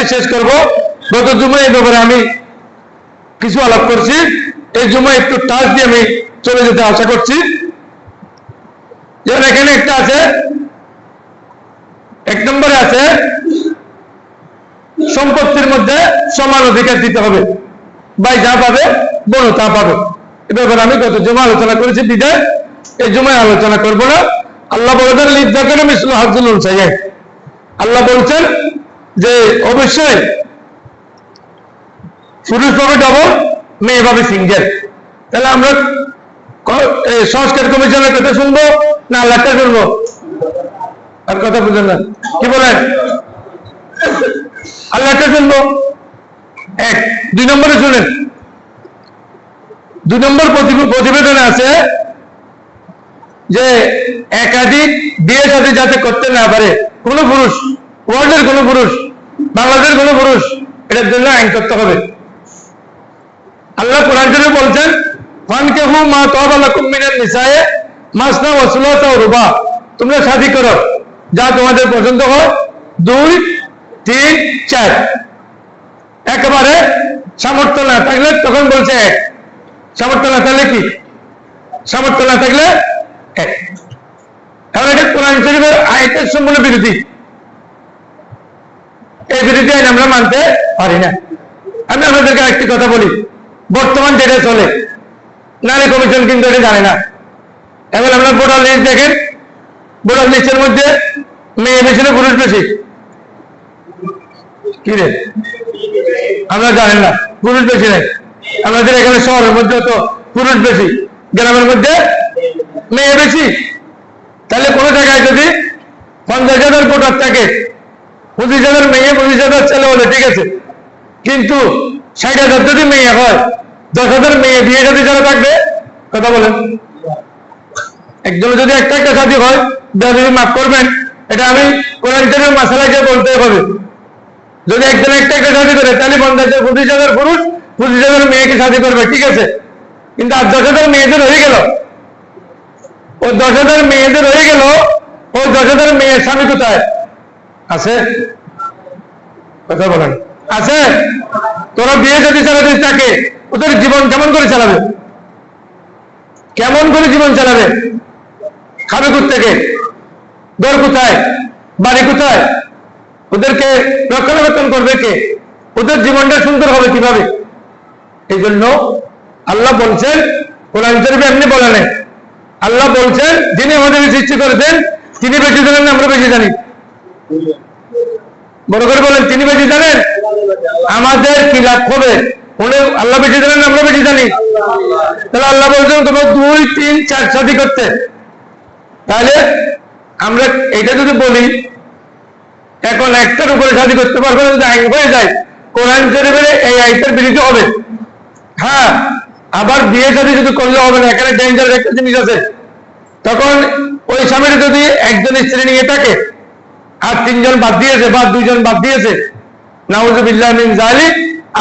আজকে শেষ করব। গত জুমায় এই ব্যাপারে আমি কিছু আলাপ করছি। এই জুমায় একটু টাচ দিয়ে আমি চলে যেতে আশা করছি। যেমন এখানে একটা আছে, এক নম্বরে আছে, সম্পত্তির মধ্যে সমান অধিকার দিতে হবে। ভাই যা পাবে বোন তা পাবে। এ ব্যাপারে আমি গত জমা আলোচনা করেছি বিদায়। এই জমায় আলোচনা করব না। আল্লাহ বলেছেন লিদ্দাকের মিসল হাজুল আল্লাহ বলছেন যে অবশ্যই পুরুষ পাবে ডবল মেয়ে পাবে সিঙ্গেল তাহলে আমরা সংস্কার কমিশনের কথা শুনব না আল্লাহটা শুনব আর কথা বুঝলেন না। কি বলেন? আল্লাহটা শুনব? এক। দুই নম্বরে শুনেন। দুই নম্বর প্রতিবে- প্রতিবেদনে আছে যে একাধিক বিয়ে সাথে যাতে করতে না পারে, কোন পুরুষ ওয়ার্ল্ডের কোন পুরুষ বাংলাদেশের কোন পুরুষ এটার জন্য আইন করতে হবে। আল্লাহ কোরআন বলছেন দুই, তিন, চার। একেবারে থাকলে তখন বলছে এক। থাকলে কি? থাকলে এক। আয়তের সম্পূর্ণ বিরোধী। আমরা মানতে পারি না। আমি আপনাদেরকে একটি কথা বলি। বর্তমান যেটা চলে। নারী কমিশন কিন্তু এটা জানে না। এখন আমরা ভোটার লিস্ট দেখেন। ভোটার লিস্টের মধ্যে মেয়ে বেশি না পুরুষ বেশি? কি রে? আমরা জানেন না। পুরুষ বেশি নাই। আমাদের এখানে শহরের মধ্যে তো পুরুষ বেশি। গ্রামের মধ্যে মেয়ে বেশি। তাহলে কোনো জায়গায় যদি পঞ্চাশ হাজার ভোটার থাকে পঁচিশ হাজার মেয়ে পঁচিশ হাজার ছেলে হলে, ঠিক আছে? কিন্তু ষাট হাজার যদি মেয়ে হয়, দশ হাজার মেয়ে বিয়ে যদি যারা থাকবে? কথা বলেন। একজনে যদি একটা একটা সাথী হয় যদি মাফ করবেন, এটা আমি কোরআন মাসালাকে বলতে হবে। যদি একজন একটা একটা সাথী করে, তাহলে পঞ্চাশ হাজার পঁচিশ হাজার পুরুষ পঁচিশ হাজার মেয়েকে সাথী করবে, ঠিক আছে? কিন্তু আর দশ হাজার মেয়েদের হয়ে গেল, ও দশ হাজার মেয়েদের হয়ে গেল, ও দশ হাজার মেয়ের স্বামী কোথায়? আছে? কথা বলেন। আছে? তোরা বিয়ে যদি চালাতে থাকে ওদের জীবন কেমন করে চালাবে? কেমন করে জীবন চালাবে? খাবে থেকে দর কোথায়? বাড়ি কোথায়? ওদেরকে রক্ষণাবেক্ষণ করবে কে? ওদের জীবনটা সুন্দর হবে কীভাবে? এই জন্য আল্লাহ বলছেন, কোরআন শরীফে এমনি বলে নেই। আল্লাহ বলছেন, যিনি আমাদের সৃষ্টি করেছেন, তিনি বেশি জানেন আমরা বেশি জানি। বড় করে বলেন, তিনি বেশি জানেন আমাদের কি লাভ হবে? আল্লাহ বেশি জানেন আমরা বেশি জানি তাহলে আল্লাহ বলছেন, তোমার দুই, তিন, চার সাথী করতে। তাহলে আমরা এটা যদি বলি, এখন একটার উপরে শাদী করতে পারব যদি আইন হয়ে যায়, কোরআন শরীফের এই আইনের বিরুদ্ধে হবে। হ্যাঁ আবার বিয়ে শাদী যদি করলে হবে না, এখানে ডেঞ্জার একটা জিনিস আছে। তখন ওই স্বামীর যদি একজন স্ত্রী নিয়ে থাকে আর তিনজন বাদ দিয়েছে, বা দুইজন বাদ দিয়েছে।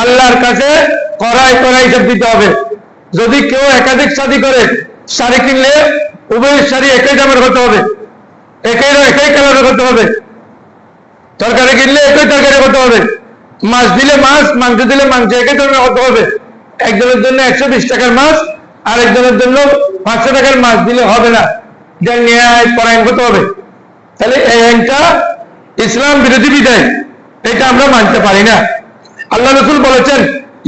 আল্লাহর কাছে করাই করাই হিসাব দিতে হবে। যদি কেউ একাধিক শাদী করে, শাড়ি কিনলে উভয়ের শাড়ি একই দামের হতে হবে। একই একই কালারের হতে হবে। তরকারি কিনলে একই তরকারি হতে হবে। মাছ দিলে মাছ, মাংস দিলে মাংস একই ধরনের হতে হবে। একজনের জন্য একশো বিশ টাকার মাছ আর একজনের জন্য পাঁচশো টাকার মাছ দিলে হবে না। যা ন্যায় পরায়ণ হতে হবে। তাহলে এই আইনটা ইসলাম বিরোধী বিধায় এটা আমরা মানতে পারি না। আল্লাহ রসুল বলেছেন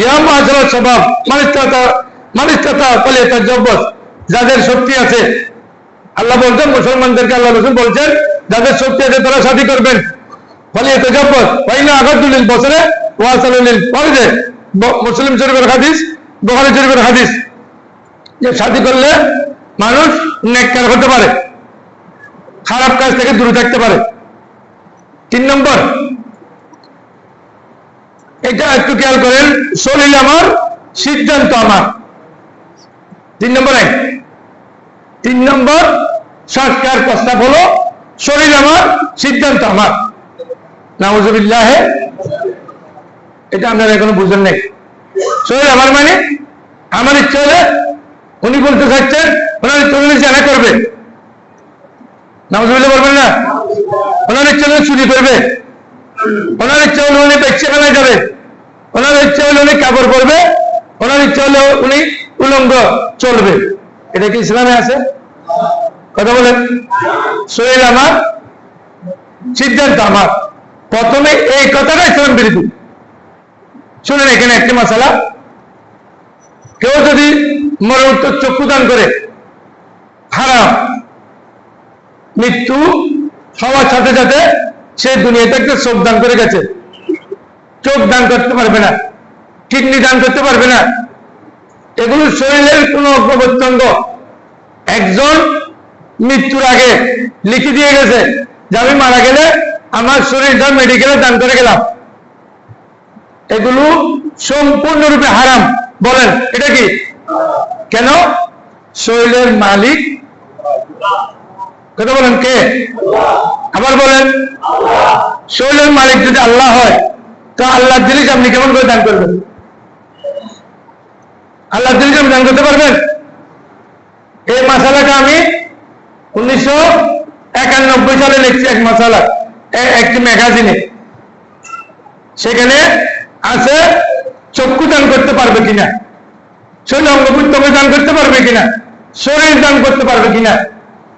ইয়াম আজরাত স্বভাব মানিস্তাতা মানিস্তাতা ফলে তার জব্বত যাদের শক্তি আছে, আল্লাহ বলছেন, মুসলমানদেরকে আল্লাহ রসুল বলছেন, যাদের শক্তি আছে তারা শাদী করবেন। ফলে এতে জব্বত ফাইনা আগাদুলিল বছরে ওয়াসালুলিল ফরজে মুসলিম শরীফের হাদিস, বখারি শরীফের হাদিস। যে শাদী করলে মানুষ নেককার হতে পারে। খারাপ কাজ থেকে দূরে থাকতে পারে। তিন নম্বর, এটা একটু খেয়াল করেন শরীর আমার, সিদ্ধান্ত আমার। তিন নম্বর এক। তিন নম্বর সংস্কার প্রস্তাব হলো শরীর আমার, সিদ্ধান্ত আমার। নাউজুবিল্লাহ, এটা আপনারা এখনও বুঝেন নাই। শরীর আমার মানে আমার ইচ্ছা হলে, উনি বলতে চাচ্ছেন ওনার ইচ্ছা জানা করবে। নাউজুবিল্লাহ বলবেন না? ওনার ইচ্ছা হলে চুরি করবে। ওনার ইচ্ছা হলে উনি বেচে যাবে। ওনার ইচ্ছা হলে উনি কাপড় ওনার ইচ্ছা হলে উনি উলঙ্গ চলবে। এটা কি ইসলামে আছে? কথা বলেন। শরীর আমার, সিদ্ধান্ত আমার। প্রথমে এই কথাটা ইসলাম বিরোধী। শুনেন এখানে একটি মশালা। কেউ যদি করে, হারাম। মৃত্যু হওয়ার সাথে সাথে সে দুনিয়াতে একটা চোখ দান করে গেছে। চোখ দান করতে পারবে না, কিডনি দান করতে পারবে না। এগুলো শরীরের কোন অঙ্গ। একজন মৃত্যুর আগে লিখে দিয়ে গেছে যে আমি মারা গেলে আমার শরীরটা মেডিকেলে দান করে গেলাম। এগুলো সম্পূর্ণরূপে হারাম। বলেন, এটা কি? কেন? শরীরের মালিক কথা বলেন কে? আবার বলেন। শরীরের মালিক যদি আল্লাহ হয়, তো আল্লাহর জিনিস আপনি কেমন করে দান করবেন? আল্লাহর জিনিস আপনি দান করতে পারবেন? এই মশালাটা আমি উনিশশো একানব্বই সালে লিখছি এক মশালা একটি ম্যাগাজিনে। সেখানে আছে চক্ষু দান করতে পারবে কিনা? শরীর অঙ্গ দান করতে পারবে কিনা? শরীর দান করতে পারবে কিনা?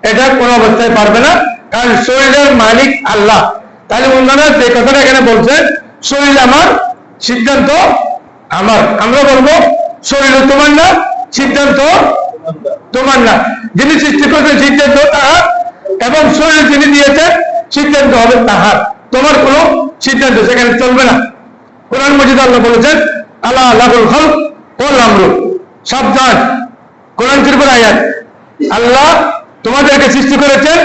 এটা কোন অবস্থায় পারবে না। কারণ শরীরের মালিক আল্লাহ। তাহলে ওনারা যে কথাটা এখানে বলছেন শরীর আমার, সিদ্ধান্ত আমার। আমরা বলব শরীর তোমার না, সিদ্ধান্ত তোমার না। যিনি সৃষ্টি করেছেন সিদ্ধান্ত তাহার, এবং শরীর যিনি দিয়েছেন, সিদ্ধান্ত হবে তাহার। তোমার কোনো সিদ্ধান্ত সেখানে চলবে না। কোরআন মজিদ আল্লাহ বলেছেন আল্লাহ আল্লাহুল হল ও লামরু সাবধান। কোরআন শরীফের আয়াত, আল্লাহ তোমাদেরকে সৃষ্টি করেছেন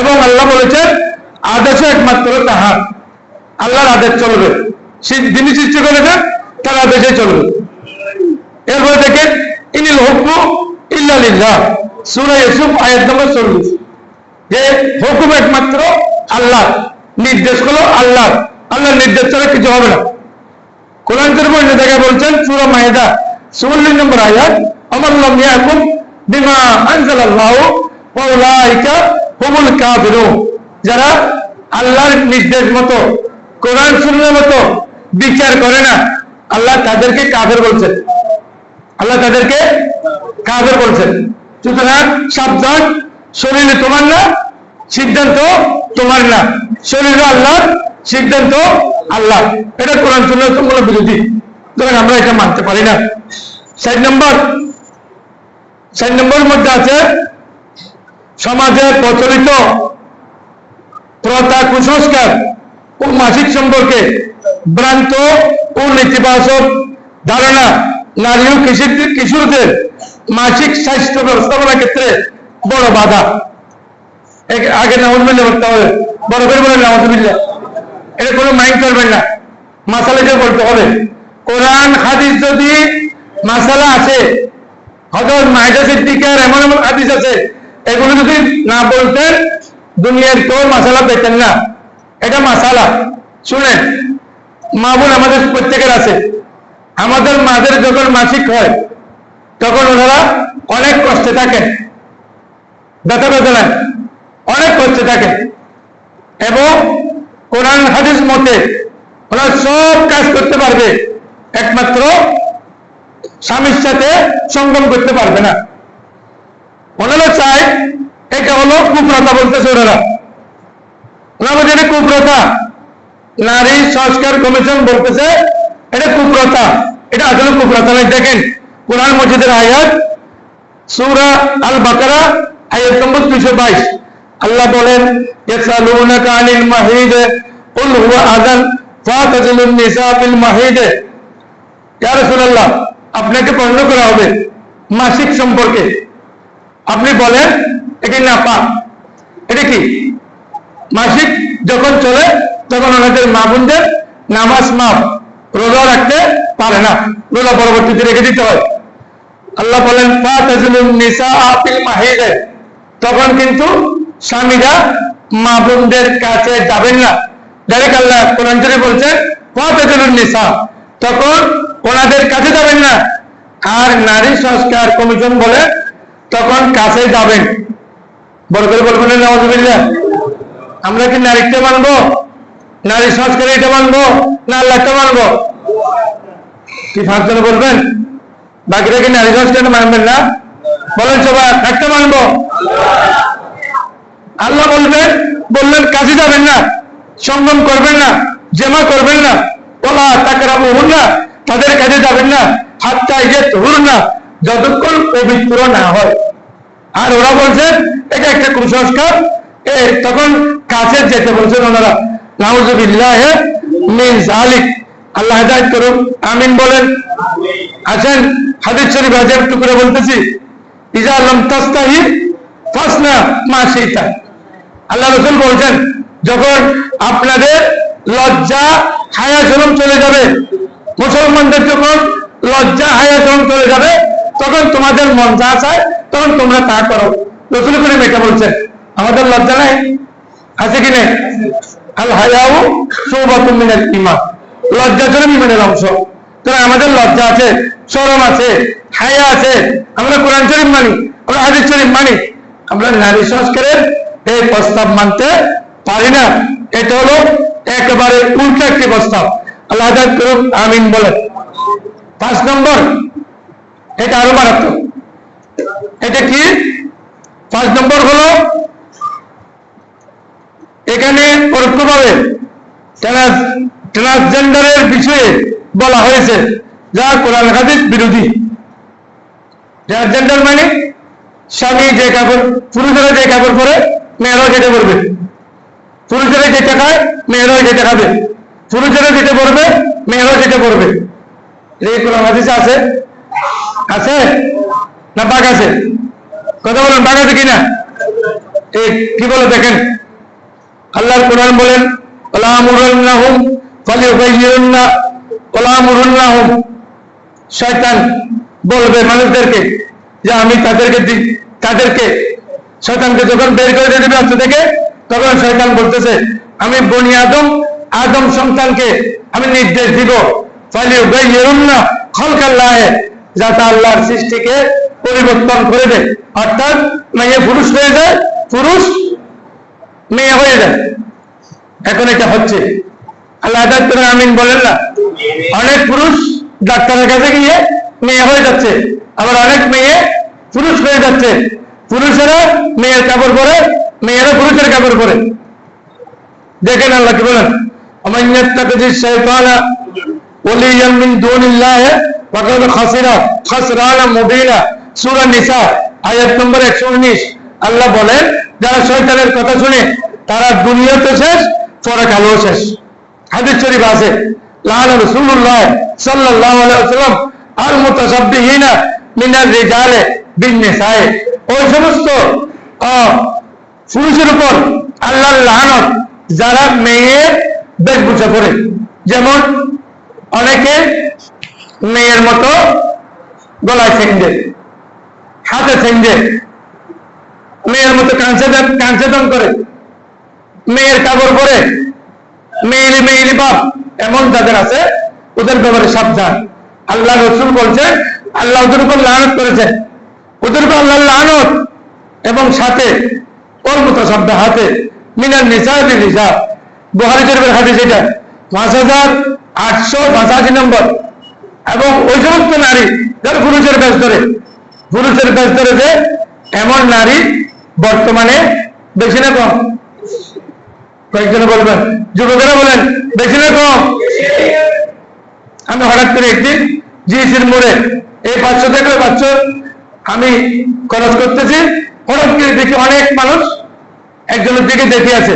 এবং আল্লাহ বলেছেন আদেশ একমাত্র তাহার আল্লাহর আদেশ চলবে। যিনি সৃষ্টি করেছেন, তার আদেশে চলবে। এরপরে দেখেন, ইনিল হুকমু ইল্লা লিল্লাহ। সূরা ইউসুফ, আয়াত নম্বর 40 যে হুকুম একমাত্র আল্লাহ। নির্দেশ হলো আল্লাহ। আল্লাহর নির্দেশ ছাড়া কিছু হবে না। কোরআন অন্য জায়গায় বলছেন, সূরা মাইদা 44 নম্বর আয়াত আমাল্লাম ইয়াকুম বিমা আনজালাল্লাহু ওয়া উলাইকা যারা আল্লাহর নির্দেশ মতো, কোরআন সুন্নাহ মতো বিচার করে না, আল্লাহ তাদেরকে কাফের বলছেন। আল্লাহ তাদেরকে কাফের বলছেন। সুতরাং সাবধান, শরীরে তোমার না, সিদ্ধান্ত তোমার না। শরীরে আল্লাহ সিদ্ধান্ত আল্লাহ। এটা কোরআন সুন্নাহ মূল বিরোধী। সুতরাং আমরা এটা মানতে পারি না। ষাট নম্বর ষাট নম্বরের মধ্যে আছে সমাজে প্রচলিত প্রথা কুসংস্কার ও মাসিক সম্পর্কে ভ্রান্ত ও নেতিবাচক ধারণা নারী ও কিশোর কিশোরদের মাসিক স্বাস্থ্য ব্যবস্থাপনার ক্ষেত্রে বড় বাধা। আগে নামাজবিল্লা করতে হবে, বড় করে বলে নামাজবিল্লা এটা কোনো মাইন্ড করবেন না। মাসালাকে বলতে হবে, কোরআন, হাদিস যদি মাসালা আছে হজরত মাহিদা সিদ্দিকের এমন এমন হাদিস আছে এগুলো যদি না বলতেন দুনিয়ার কেউ মাসালা পেতেন না। এটা মাসালা শুনেন, মা বোন আমাদের প্রত্যেকের আছে। আমাদের মাদের যখন মাসিক হয়, তখন ওনারা অনেক কষ্টে থাকেন। ব্যথা বেদনায় অনেক কষ্টে থাকেন। এবং কোরআন হাদিস মতে ওরা সব কাজ করতে পারবে। একমাত্র স্বামীর সাথে সঙ্গম করতে পারবে না। ওনারা চায় এটা হলো কুপ্রথা বলতেছে ওনারা। ওনারা এটা কুপ্রথা। নারী সংস্কার কমিশন বলতেছে, এটা কুপ্রথা। এটা আসলে কুপ্রথা নয়। দেখেন, কোরআন মসজিদের আয়াত, সূরা আল বাকারা আয়াত নম্বর 222 আল্লাহ বলেন ইয়াসালুনাকা আনিল মাহিদ, কুল হুয়া আযান ফাতাজিলুন নিসা ফিল মাহিদ। ইয়া রাসূলুল্লাহ, আপনাকে প্রশ্ন করা হবে, মাসিক সম্পর্কে। আপনি বলেন, এটি নাপাক এটা কি? মাসিক যখন চলে, তখন ওনাদের মা বোনদের নামাজ মাফ, রোজা রাখতে পারে না। রোজা পরবর্তীতে রেখে দিতে হয়। আল্লাহ বলেন তখন কিন্তু স্বামীরা মা বোনদের কাছে যাবেন না। ডাইরেক্ট আল্লাহ কোরআন ফাতাজিলুন নিসা তখন ওনাদের কাছে যাবেন না। আর নারী সংস্কার কমিশন বলে তখন কাছে যাবেন। বড় করে বলবেন না আমরা কি নারীকে মানবো? নারী সংস্কারে এটা মানবো না আল্লাহটা মানবো? কি ফাঁকজনে বলবেন? বাকিরা কি নারী সংস্কার মানবেন না? বলেন সবাই একটা মানবো। আল্লাহ বলবেন, বললেন কাজে যাবেন না, সঙ্গম করবেন না, জমা করবেন না ওলা তাকেরা বহুন না তাদের কাজে যাবেন না হাতটা ইয়ে ধরুন না যতক্ষণ পবিত্র না হয়। আর ওরা বলছে এটা একটা কুসংস্কার। তখন কাছে যেতে বলছেন ওনারা মিন আমিন বলেন। আছেন আল্লাহ বলছেন, যখন আপনাদের লজ্জা হায়া চলে যাবে, মুসলমানদের যখন লজ্জা হায়া চলে যাবে তখন তোমাদের মন যা চায়, তখন তোমরা তা করো। রসুল করে মেটা বলছেন, আমাদের লজ্জা নাই? আছে কি নেই? আল লজ্জা ছিল ইমানের অংশ। তাহলে আমাদের লজ্জা আছে শরম আছে, হায়া আছে। আমরা কোরআন শরীফ মানি, আমরা হাদিস শরীফ মানি। আমরা নারী সংস্কারের এই প্রস্তাব মানতে পারি না। এটা হলো একেবারে উল্টো একটি প্রস্তাব। আল্লাহ হাজার আমিন বলে পাঁচ নম্বর এটা আরও মারাত্মক এটা কি? পাঁচ নম্বর হলো, এখানে পরোক্ষভাবে ট্রান্সজেন্ডারের বিষয়ে বলা হয়েছে, যা কোরআন হাদিস বিরোধী। ট্রান্সজেন্ডার মানে স্বামী যে কাপড়, পুরুষেরা যে কাপড় পরে, মেয়েরাও যেটা পরবে। পুরুষেরা যেটা খায়, মেয়েরাও যেটা খাবে। পুরুষেরা যেটা পরবে, মেয়েরাও যেটা পরবে। এই কোরআন আছে আছে? না, বাঘ আছে। কথা বলেন, বাঘ আছে কিনা? এই কি বলে দেখেন? আল্লাহর কোরআন বলেন ওলামুরান্নাহুম ফালিউবাইয়িরুন্না ওলামুরান্নাহুম শয়তান বলবে মানুষদেরকে যে আমি তাদেরকে তাদেরকে শয়তানকে যখন বের করে দিয়ে দিবে রাস্তা থেকে তখন শয়তান বলতেছে, আমি বনি আদম আদম সন্তানকে আমি নির্দেশ দিব। ফালিউবাইয়িরুন্না খলকাল্লাহে যাতে আল্লাহর সৃষ্টিকে পরিবর্তন করে দেয়। অর্থাৎ মেয়ে পুরুষ হয়ে যায়, পুরুষ মেয়ে হয়ে যায়। এখন এটা হচ্ছে। আল্লাহ আদাত আমিন বলেন না, অনেক পুরুষ ডাক্তারের কাছে গিয়ে মেয়ে হয়ে যাচ্ছে, আবার অনেক মেয়ে পুরুষ হয়ে যাচ্ছে। পুরুষেরা মেয়ের কাপড় পরে, মেয়েরা পুরুষের কাপড় পরে। দেখেন আল্লাহ কি বলেন অমান্যাত্তাকে ফাকাদ খাসিরা খাসরানা মুবিনা সূরা নিসা আয়াত নম্বর 119 আল্লাহ বলেন, যারা শয়তানের কথা শুনে, তারা দুনিয়াতে শেষ, পরকালেও শেষ। হাদিস শরীফ আছে লান রাসূলুল্লাহ সাল্লাল্লাহু আলাইহি ওয়াসাল্লাম আল মুতাসাব্বিহিনা মিনার রিজালে বিন নিসায়ে ওই সমস্ত পুরুষের উপর আল্লাহর লানত, যারা মেয়ের বেশভূষা করে। যেমন, অনেকে মেয়ের মতো গলায় সেঞ্জে হাতে সেঞ্জে মেয়ের মতো কাঁচে দান করে, মেয়ের কাপড় পরে, মেয়েলি মেয়েলি বাপ, এমন যাদের আছে, ওদের ব্যাপারে সাবধান। আল্লাহ রসুল বলছেন, আল্লাহ ওদের উপর লানত করেছেন ওদের উপর আল্লাহ লানত। এবং সাথে ওর মতো শব্দ হাতে মিনার নিসাবি নিসা বুহারি শরীফের হাদিস এটা। পাঁচ হাজার আটশো পঁচাশি নম্বর। এবং ওই সমস্ত নারী যারা পুরুষের কাজ ধরে, পুরুষের কাজ ধরে যে এমন নারী বর্তমানে বেশি না কম। কয়েকজনে বলবেন, যুবকেরা বলেন, বেশি না কম। আমি হঠাৎ করে একদিন জিএসির মোড়ে এই পাঁচশো থেকে পাঁচশো আমি খরচ করতেছি, হঠাৎ করে দেখি অনেক মানুষ একজনের দিকে দেখে আছে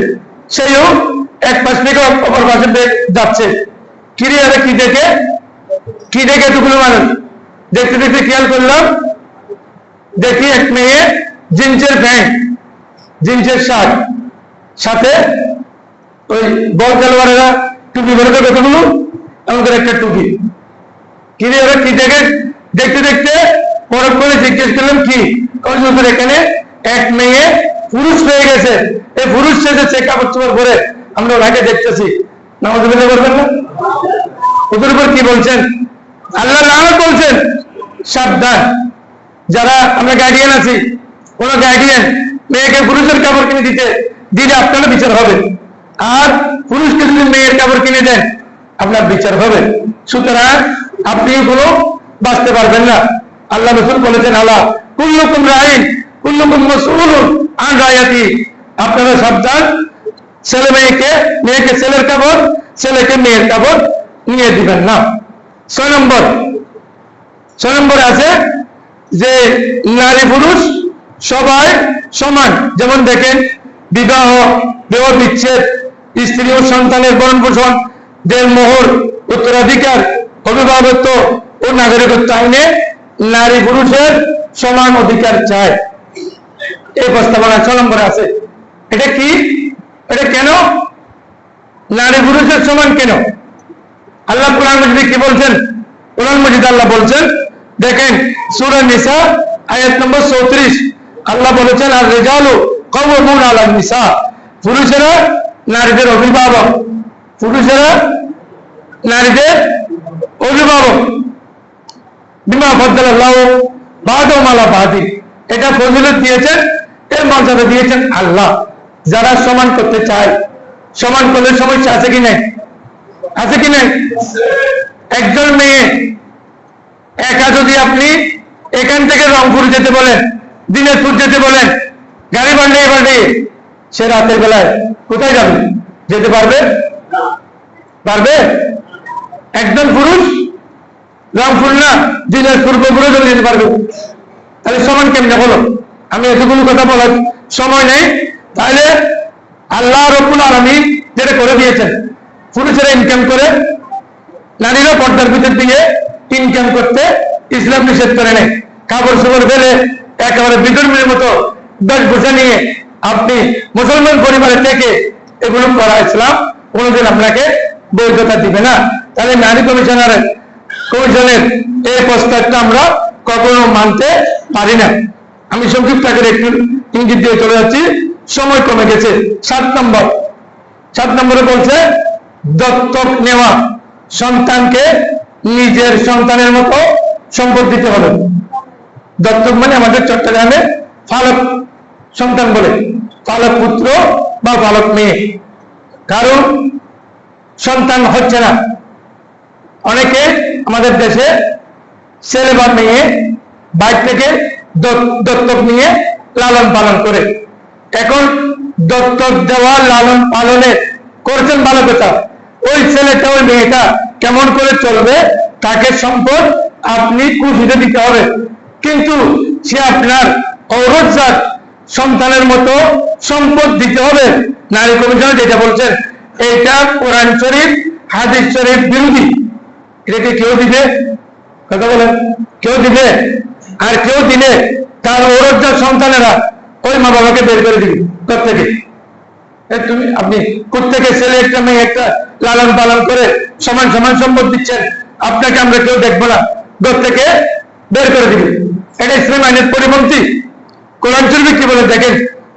সেইও এক পাশ থেকে অপর পাশে যাচ্ছে। কিরে আরে কি দেখে? কি দেখে এতগুলো মানুষ দেখতে দেখতে খেয়াল করলাম দেখি এক মেয়ে জিন্সের প্যান্ট, জিন্সের শার্ট, সাথে ওই বল খেলোয়াড়েরা টুপি ভরে দেবে কতগুলো করে একটা টুপি। কি ওরা, কি দেখে? দেখতে দেখতে পরক করে জিজ্ঞেস করলাম, কি? কারণ এখানে এক মেয়ে পুরুষ হয়ে গেছে। এই পুরুষ সেজেছে কাপড় চোপড় পরে আমরা ওনাকে দেখতেছি। নামাজ করবেন না? ওদের উপর কি বলছেন? আল্লাহ লানত বলছেন। সাবধান। যারা আমরা গার্ডিয়ান আছি কোন গার্ডিয়ান মেয়েকে পুরুষের কাপড় কিনে দিতে, দিলে আপনারা বিচার হবে। আর পুরুষকে যদি মেয়ের কাপড় কিনে দেন, আপনার বিচার হবে। সুতরাং আপনি কোনো বাঁচতে পারবেন না। আল্লাহ রসুল বলেছেন আল্লাহ কুল্লুকুম রাইন, কুল্লুকুম মসউল আন রায়াতি। আপনারা সাবধান। ছেলে মেয়েকে মেয়েকে ছেলের কাপড়, ছেলেকে মেয়ের কাপড়। নিয়ে দিবেন না। ছয় নম্বর, ছয় নম্বরে আছে যে নারী পুরুষ সবাই সমান। যেমন দেখেন, বিবাহ বিবাহ বিচ্ছেদ, স্ত্রী ও সন্তানের বরণ পোষণ দেড় মোহর উত্তরাধিকার অভিভাবকত্ব ও নাগরিকত্ব আইনে নারী পুরুষের সমান অধিকার চায় এই প্রস্তাবনা ছ নম্বরে আছে। এটা কি? এটা কেন? নারী পুরুষের সমান কেন? আল্লাহ কোরআন মজিদে কি বলছেন? কোরআন মজিদ আল্লাহ বলছেন, দেখেন, সূরা নিসা, আয়াত নম্বর 34 আল্লাহ বলেছেন আর রিজালু কওয়ামুন আলা নিসা। পুরুষেরা নারীদের অভিভাবক। পুরুষেরা নারীদের অভিভাবক। বিমা ফদ্দাল্লাহ বাদ মালা বাদি। এটা ফজিলত দিয়েছেন, এর মর্যাদা দিয়েছেন আল্লাহ। যারা সমান করতে চায়, সমান করলে সমস্যা আছে কি নাই? আছে কি নাই? একজন মেয়ে। একা যদি আপনি এখান থেকে রংপুর যেতে বলেন, দিনাজপুর যেতে বলেন, গাড়ি বান্ডিয়ে বান্ডিয়ে সে রাতের বেলায় কোথায় যাবে? যেতে পারবে? পারবে? একজন পুরুষ? রংপুর না, দিনাজপুর বগুড়া চলে যেতে পারবে। তাহলে সমান কেমনে বলো? আমি এতগুলো কথা বলার সময় নেই। তাহলে আল্লাহ রব্বুল আলমী যেটা করে দিয়েছেন পুরুষেরা ইনকাম করে, নারীরা পর্দার ভিতর দিয়ে ইনকাম করতে ইসলাম নিষেধ করে নেই। কাপড় চোপড় ফেলে একেবারে বিধর্মীর মতো দশ বছর নিয়ে আপনি মুসলমান পরিবারে থেকে এগুলো করা ইসলাম কোনোদিন আপনাকে বৈধতা দিবে না। তাহলে নারী কমিশনার, কমিশনের এই প্রস্তাবটা আমরা কখনো মানতে পারি না। আমি সংক্ষিপ্ত আকারে একটু ইঙ্গিত দিয়ে চলে যাচ্ছি। সময় কমে গেছে। সাত নম্বর। সাত নম্বরে বলছে দত্তক নেওয়া সন্তানকে নিজের সন্তানের মতো সম্পদ দিতে হবে। দত্তক মানে আমাদের চট্টগ্রামে ফালক সন্তান বলে ফালক পুত্র বা ফালক মেয়ে। কারণ সন্তান হচ্ছে না। অনেকে আমাদের দেশে ছেলে বা মেয়ে বাইর থেকে দত- দত্তক নিয়ে লালন পালন করে। এখন দত্তক দেওয়া লালন পালনের করছেন ভালো কথা ওই ছেলেটা, ওই মেয়েটা কেমন করে চলবে, তাকে সম্পদ আপনি খুশিতে দিতে হবে। কিন্তু সে আপনার ঔরজাত সন্তানের মতো সম্পদ দিতে হবে। নারী কমিশন যেটা বলছেন, এইটা কোরআন শরীফ, হাদিস শরীফ বিরোধী। এটাকে কেউ দিবে? কথা বলেন। কেউ দিবে? আর কেউ দিলে তার ঔরজাত সন্তানেরা ওই মা বাবাকে বের করে দিবে। এ তুমি, আপনি প্রত্যেকে ছেলে একটা, মেয়ে একটা লালন পালন করে সমান সমান সম্পদ দিচ্ছেন। আপনাকে আমরা কেউ দেখব না। ঘর থেকে বের করে দিবে। এটা ইসলাম আইনের পরিপন্থী। কোরআন শরীফে কি বলে দেখেন?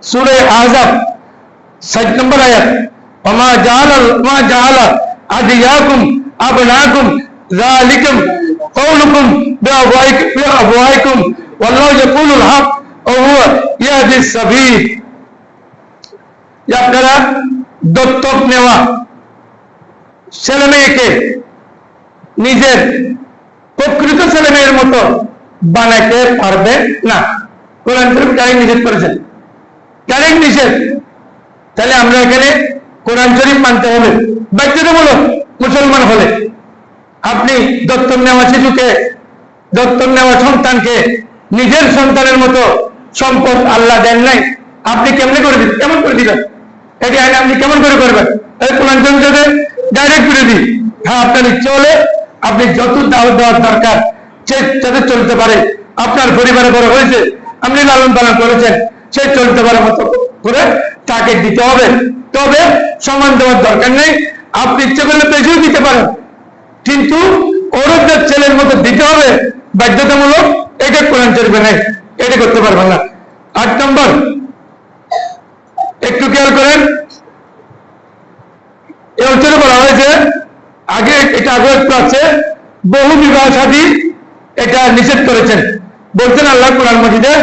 সুরে আজাব ষাট নম্বর আয়াত, ওমা জাহালা ওমা জাহালা আদিয়াকুম আবনাকুম যালিকুম কওলুকুম বিআওয়াইকুম বিআওয়াইকুম ওয়াল্লাহু ইয়াকুলুল হক ওয়া হুয়া ইয়াহদিস সাবিল। যে আপনারা দত্তক নেওয়া ছেলে মেয়েকে নিজের প্রকৃত ছেলে মেয়ের মতো বানাইতে পারবে না। কোরআন শরীফ নিষেধ করেছেন। ডাইরেক্ট নিষেধ। তাহলে আমরা এখানে কোরআন শরীফ মানতে হবে। বাধ্যতামূলক মুসলমান হলে আপনি দত্তক নেওয়া শিশুকে, দত্তক নেওয়া সন্তানকে নিজের সন্তানের মতো সম্পদ আল্লাহ দেন নাই। আপনি কেমনে করে দিবেন? কেমন করে দিবেন? এটি আইন আপনি কেমন করে করবেন? তাহলে কোরআন শরীফ ডাইরেক্ট দিই। হ্যাঁ আপনার ইচ্ছে হলে আপনি যত দাওয়াত দেওয়ার দরকার, সে যাতে চলতে পারে। আপনার পরিবারে বড় হয়েছে, আপনি লালন পালন করেছেন, সে চলতে পারে মতো করে তাকে দিতে হবে। তবে সমান দেওয়ার দরকার নেই। আপনি ইচ্ছে করলে বেশিও দিতে পারেন। কিন্তু ওরদের ছেলের মতো দিতে হবে, বাধ্যতামূলক এটা কোরআন চলবে নেই। এটা করতে পারবেন না। আট নম্বর, একটু খেয়াল করেন অঞ্চলে বলা হয়েছে, আগে এটা আগে আছে বহু বিবাহ সাদী এটা নিষেধ করেছেন। বলছেন আল্লাহ কোরআন মজিদে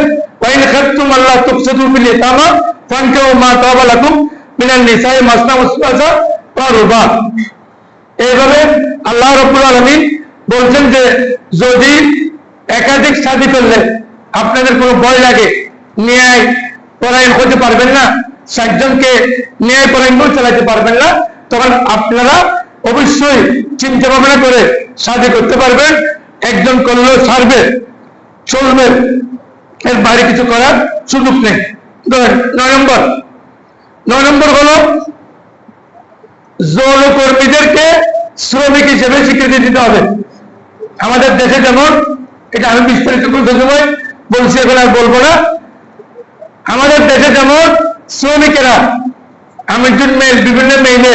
আল্লাহ বলছেন যে, যদি একাধিক শাদি করলে আপনাদের কোনো ভয় লাগে, ন্যায় পরায়ণ হতে পারবেন না ষাটজনকে ন্যায় পরায়ণ চালাতে পারবেন না তখন আপনারা অবশ্যই চিন্তা ভাবনা করে শাদি করতে পারবেন। একজন করলেও ছাড়বে, চলবে। এর বাইরে কিছু করার সুযোগ নেই। নয় নম্বর। নয় নম্বর হলো যৌনকর্মীদেরকে শ্রমিক হিসেবে স্বীকৃতি দিতে হবে। আমাদের দেশে যেমন, এটা আমি বিস্তারিত করতে সময় বলছি এখন আর বলব না। আমাদের দেশে যেমন শ্রমিকেরা, আমি একজন মেল বিভিন্ন মেইলে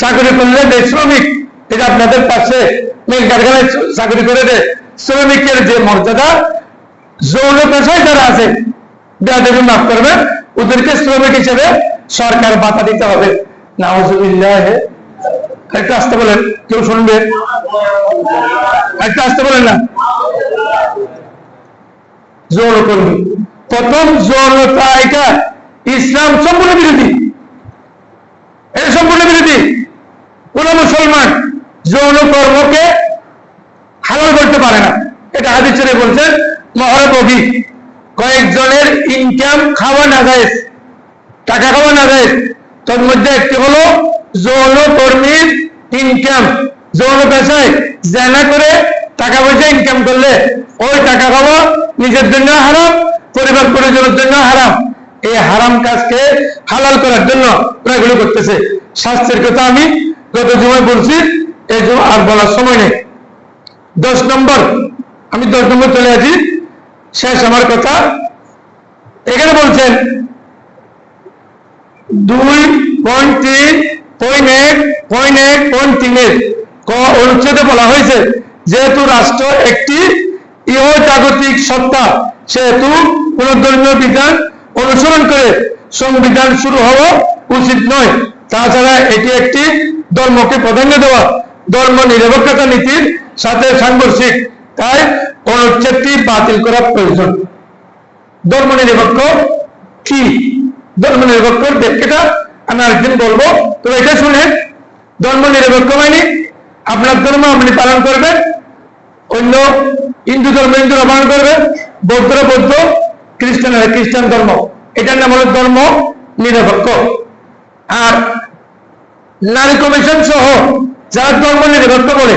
চাকরি করলে দেয় শ্রমিক, এটা আপনাদের পাশে কারখানায় চাকরি করে দেয়। শ্রমিকের যে মর্যাদা, যৌন পেশায় যারা আছে যাদের মাফ করবেন, ওদেরকে শ্রমিক হিসেবে সরকার বাধা দিতে হবে। একটু আসতে বলেন, কেউ শুনবে? একটু আসতে বলেন না। যৌনকর্মী প্রথম যৌনতা এটা ইসলাম সম্পূর্ণ বিরোধী। এটা সম্পূর্ণ বিরোধী। কোন মুসলমান যৌন কর্মকে হালাল করতে পারে না। এটা হাদিসে বলছেন মহরবী কয়েকজনের ইনকাম খাওয়া না যায় টাকা খাওয়া না যায় তোর মধ্যে একটি হলো যৌন কর্মীর ইনকাম যৌন পেশায় জেনা করে টাকা পয়সা ইনকাম করলে ওই টাকা খাওয়া নিজের জন্য হারাম, পরিবার পরিজনের জন্য হারাম। এই হারাম কাজকে হালাল করার জন্য এগুলো করতেছে। স্বাস্থ্যের কথা আমি গত জমায় বলছি, এই জন্য আর বলার সময় নেই। দশ নম্বর, আমি দশ নম্বর চলে আছি। শেষ আমার কথা। এখানে বলছেন, দুই পয়েন্ট তিন, পয়েন্ট এক পয়েন্ট এক, পয়েন্ট তিনের ক অনুচ্ছেদে বলা হয়েছে, যেহেতু রাষ্ট্র একটি ইহ জাগতিক সত্তা, সেহেতু কোন ধর্মীয় বিধান অনুসরণ করে সংবিধান শুরু হওয়া উচিত নয়। তাছাড়া এটি একটি ধর্মকে প্রাধান্য দেওয়া, ধর্ম নিরপেক্ষতা নীতির সাথে সাংঘর্ষিক, তাই অনুচ্ছেদটি বাতিল করা প্রয়োজন। ধর্ম নিরপেক্ষ কি? ধর্ম নিরপেক্ষ ব্যাখ্যাটা আমি আরেকদিন বলব। তো এটা শুনে ধর্ম নিরপেক্ষ মানে আপনার ধর্ম আপনি পালন করবেন, অন্য হিন্দু ধর্ম হিন্দুরা পালন করবে বৌদ্ধরা বৌদ্ধ, খ্রিস্টানরা খ্রিস্টান ধর্ম। এটার নাম হলো ধর্ম নিরপেক্ষ। আর নারী কমিশন সহ যারা ধর্ম নিরপেক্ষ বলে